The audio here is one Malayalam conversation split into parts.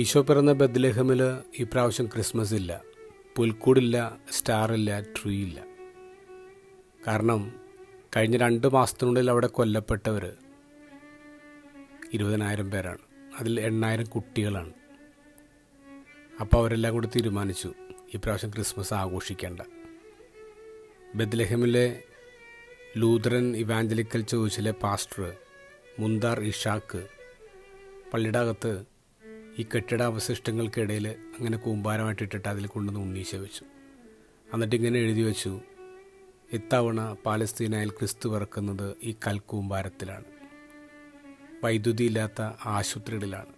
ഈശോ പിറന്ന ബദ്ലഹമിൽ ഈ പ്രാവശ്യം ക്രിസ്മസ് ഇല്ല. പുൽക്കൂടില്ല സ്റ്റാറില്ല ട്രീ ഇല്ല കാരണം കഴിഞ്ഞ രണ്ട് മാസത്തിനുള്ളിൽ അവിടെ കൊല്ലപ്പെട്ടവർ ഇരുപതിനായിരം പേരാണ്. അതിൽ എണ്ണായിരം കുട്ടികളാണ്. അപ്പോൾ അവരെല്ലാം കൂടി തീരുമാനിച്ചു ഈ പ്രാവശ്യം ക്രിസ്മസ് ആഘോഷിക്കേണ്ട. ബദ്ലഹമിലെ ലൂതറൻ ഇവാഞ്ചലിക്കൽ ചോദിച്ചിലെ പാസ്റ്റർ മുന്താർ ഇഷാക്ക് പള്ളിയുടെ അകത്ത് ഈ കെട്ടിടാവശിഷ്ടങ്ങൾക്കിടയിൽ അങ്ങനെ കൂമ്പാരമായിട്ടിട്ടിട്ട് അതിൽ കൊണ്ടുവന്ന് ഉണ്ണീശ വെച്ചു. എന്നിട്ട് ഇങ്ങനെ എഴുതി വെച്ചു ഇത്തവണ പാലസ്തീനയിൽ ക്രിസ്തു പിറക്കുന്നത് ഈ കൽക്കൂമ്പാരത്തിലാണ്. വൈദ്യുതി ഇല്ലാത്ത ആശുപത്രികളിലാണ്.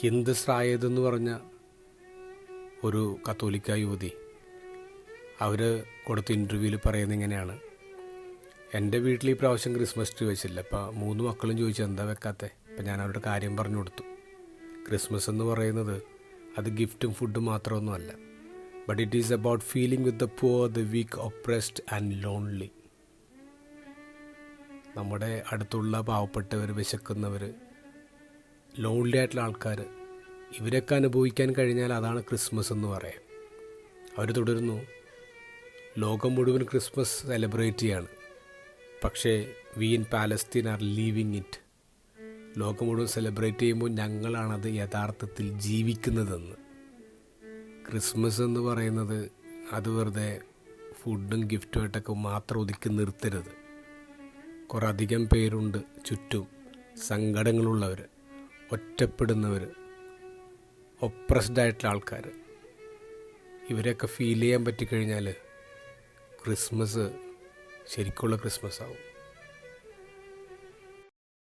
ഹിന്ദ് സ്രായത് എന്ന് പറഞ്ഞ ഒരു കത്തോലിക്ക യുവതി അവർ കൊടുത്ത ഇന്റർവ്യൂവിൽ പറയുന്നത് ഇങ്ങനെയാണ്. എന്റെ വീട്ടിൽ ഈ പ്രാവശ്യം ക്രിസ്മസ് ട്രീ വെച്ചില്ല. അപ്പോൾ മൂന്ന് മക്കളും ചോദിച്ചു എന്താ വെക്കാത്തെ? അപ്പം ഞാൻ അവരുടെ കാര്യം പറഞ്ഞു കൊടുത്തു. ക്രിസ്മസ് എന്ന് പറയുന്നത് അത് ഗിഫ്റ്റും ഫുഡും മാത്രമൊന്നുമല്ല. But it is about feeling with the poor the weak oppressed and lonely നമ്മുടെ അടുത്തുള്ള പാവപ്പെട്ടവർ വിശക്കുന്നവർ ലോൺലി ആയിട്ടുള്ള ആൾക്കാർ ഇവരൊക്കെ അനുഭവിക്കാൻ കഴിഞ്ഞാൽ അതാണ് ക്രിസ്മസ് എന്ന് പറയാം. അവർ തുടരുന്നു ലോകം മുഴുവൻ ക്രിസ്മസ് സെലിബ്രേറ്റ് ചെയ്യാണ്. പക്ഷേ we in Palestine are living it ലോകം മുഴുവൻ സെലിബ്രേറ്റ് ചെയ്യുമ്പോൾ ഞങ്ങളാണത് യഥാർത്ഥത്തിൽ ജീവിക്കുന്നതെന്ന്. ക്രിസ്മസ് എന്ന് പറയുന്നത് അത് വെറുതെ ഫുഡും ഗിഫ്റ്റുമായിട്ടൊക്കെ മാത്രം ഒതുക്കി നിർത്തരുത്. കുറേ അധികം പേരുണ്ട് ചുറ്റും സങ്കടങ്ങളുള്ളവർ ഒറ്റപ്പെടുന്നവർ ഒപ്രസ്ഡ് ആയിട്ടുള്ള ആൾക്കാർ ഇവരെയൊക്കെ ഫീൽ ചെയ്യാൻ പറ്റിക്കഴിഞ്ഞാൽ ക്രിസ്മസ് ശരിക്കുള്ള ക്രിസ്മസ് ആവും.